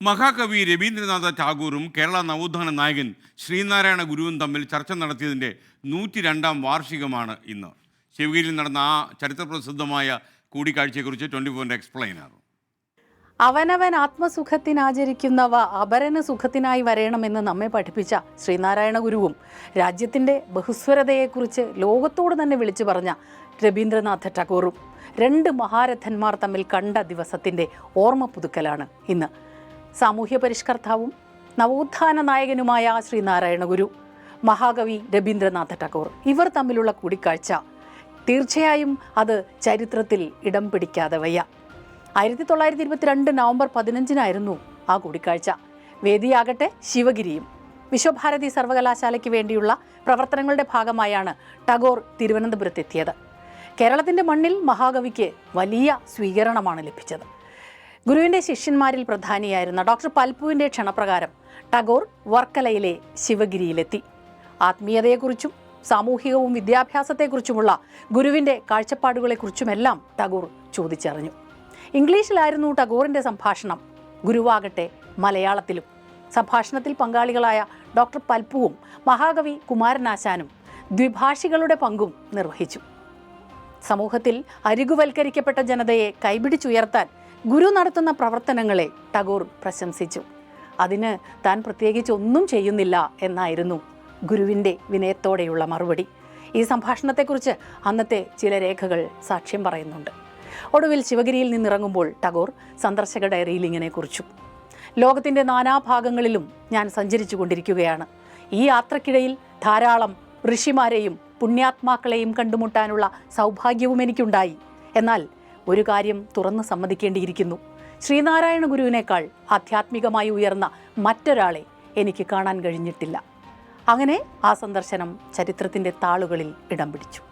മഹാകവി രവീന്ദ്രനാഥ ടാഗോറും കേരള നവോത്ഥാന നായകൻ ശ്രീനാരായണ ഗുരുവും തമ്മിൽ ചർച്ച നടത്തിയതിന്റെ നൂറ്റി രണ്ടാം വാർഷികമാണ് ഇന്ന്. ശിവഗിരിയിൽ നടന്ന ആ ചരിത്രപ്രസിദ്ധമായ കൂടിക്കാഴ്ചയെക്കുറിച്ച് ട്വന്റി ഫോറിന്റെ എക്സ്പ്ലെയിനർ. അവനവൻ ആത്മസുഖത്തിനാചരിക്കുന്നവ അപരന് സുഖത്തിനായി വരയണമെന്ന് നമ്മെ പഠിപ്പിച്ച ശ്രീനാരായണ ഗുരുവും രാജ്യത്തിന്റെ ബഹുസ്വരതയെക്കുറിച്ച് ലോകത്തോട് തന്നെ വിളിച്ചു പറഞ്ഞ രവീന്ദ്രനാഥ ടാഗോറും രണ്ട് മഹാരഥന്മാർ തമ്മിൽ കണ്ട ദിവസത്തിന്റെ ഓർമ്മ പുതുക്കലാണ് ഇന്ന്. സാമൂഹ്യ പരിഷ്കർത്താവും നവോത്ഥാന നായകനുമായ ശ്രീനാരായണ ഗുരു മഹാകവി രവീന്ദ്രനാഥ ടാഗോർ ഇവർ തമ്മിലുള്ള കൂടിക്കാഴ്ച തീർച്ചയായും അത് ചരിത്രത്തിൽ ഇടം പിടിക്കാതെ വയ്യ. ആയിരത്തി തൊള്ളായിരത്തി ഇരുപത്തിരണ്ട് നവംബർ പതിനഞ്ചിനായിരുന്നു ആ കൂടിക്കാഴ്ച. വേദിയാകട്ടെ ശിവഗിരിയും. വിശ്വഭാരതി സർവകലാശാലയ്ക്ക് വേണ്ടിയുള്ള പ്രവർത്തനങ്ങളുടെ ഭാഗമായാണ് ടാഗോർ തിരുവനന്തപുരത്തെത്തിയത്. കേരളത്തിന്റെ മണ്ണിൽ മഹാകവിക്ക് വലിയ സ്വീകരണമാണ് ലഭിച്ചത്. ഗുരുവിന്റെ ശിഷ്യന്മാരിൽ പ്രധാനിയായിരുന്ന ഡോക്ടർ പൽപുവിന്റെ ക്ഷണപ്രകാരം ടാഗോർ വർക്കലയിലെ ശിവഗിരിയിലെത്തി. ആത്മീയതയെക്കുറിച്ചും സാമൂഹികവും വിദ്യാഭ്യാസത്തെക്കുറിച്ചുമുള്ള ഗുരുവിന്റെ കാഴ്ചപ്പാടുകളെക്കുറിച്ചുമെല്ലാം ടാഗോർ ചോദിച്ചറിഞ്ഞു. ഇംഗ്ലീഷിലായിരുന്നു ടാഗോറിന്റെ സംഭാഷണം. ഗുരുവാകട്ടെ മലയാളത്തിലും. സംഭാഷണത്തിൽ പങ്കാളികളായ ഡോക്ടർ പൽപ്പുവും മഹാകവി കുമാരനാശാനും ദ്വിഭാഷികളുടെ പങ്കും നിർവഹിച്ചു. സമൂഹത്തിൽ അരികുവൽക്കരിക്കപ്പെട്ട ജനതയെ കൈപിടിച്ചുയർത്താൻ ഗുരു നടത്തുന്ന പ്രവർത്തനങ്ങളെ ടാഗോർ പ്രശംസിച്ചു. അതിന് താൻ പ്രത്യേകിച്ച് ഒന്നും ചെയ്യുന്നില്ല എന്നായിരുന്നു ഗുരുവിന്റെ വിനയത്തോടെയുള്ള മറുപടി. ഈ സംഭാഷണത്തെക്കുറിച്ച് അന്നത്തെ ചില രേഖകൾ സാക്ഷ്യം പറയുന്നുണ്ട്. ഒടുവിൽ ശിവഗിരിയിൽ നിന്നിറങ്ങുമ്പോൾ ടാഗോർ സന്ദർശക ഡയറിയിൽ ഇങ്ങനെ കുറിച്ചു. ലോകത്തിന്റെ നാനാഭാഗങ്ങളിലും ഞാൻ സഞ്ചരിച്ചു കൊണ്ടിരിക്കുകയാണ് ഈ യാത്രക്കിടയിൽ ധാരാളം ഋഷിമാരെയും പുണ്യാത്മാക്കളെയും കണ്ടുമുട്ടാനുള്ള സൗഭാഗ്യവും എനിക്കുണ്ടായി. എന്നാൽ ഒരു കാര്യം തുറന്ന് സമ്മതിക്കേണ്ടിയിരിക്കുന്നു. ശ്രീനാരായണ ഗുരുവിനേക്കാൾ ആധ്യാത്മികമായി ഉയർന്ന മറ്റൊരാളെ എനിക്ക് കാണാൻ കഴിഞ്ഞിട്ടില്ല. അങ്ങനെ ആ സന്ദർശനം ചരിത്രത്തിന്റെ താളുകളിൽ ഇടം പിടിച്ചു.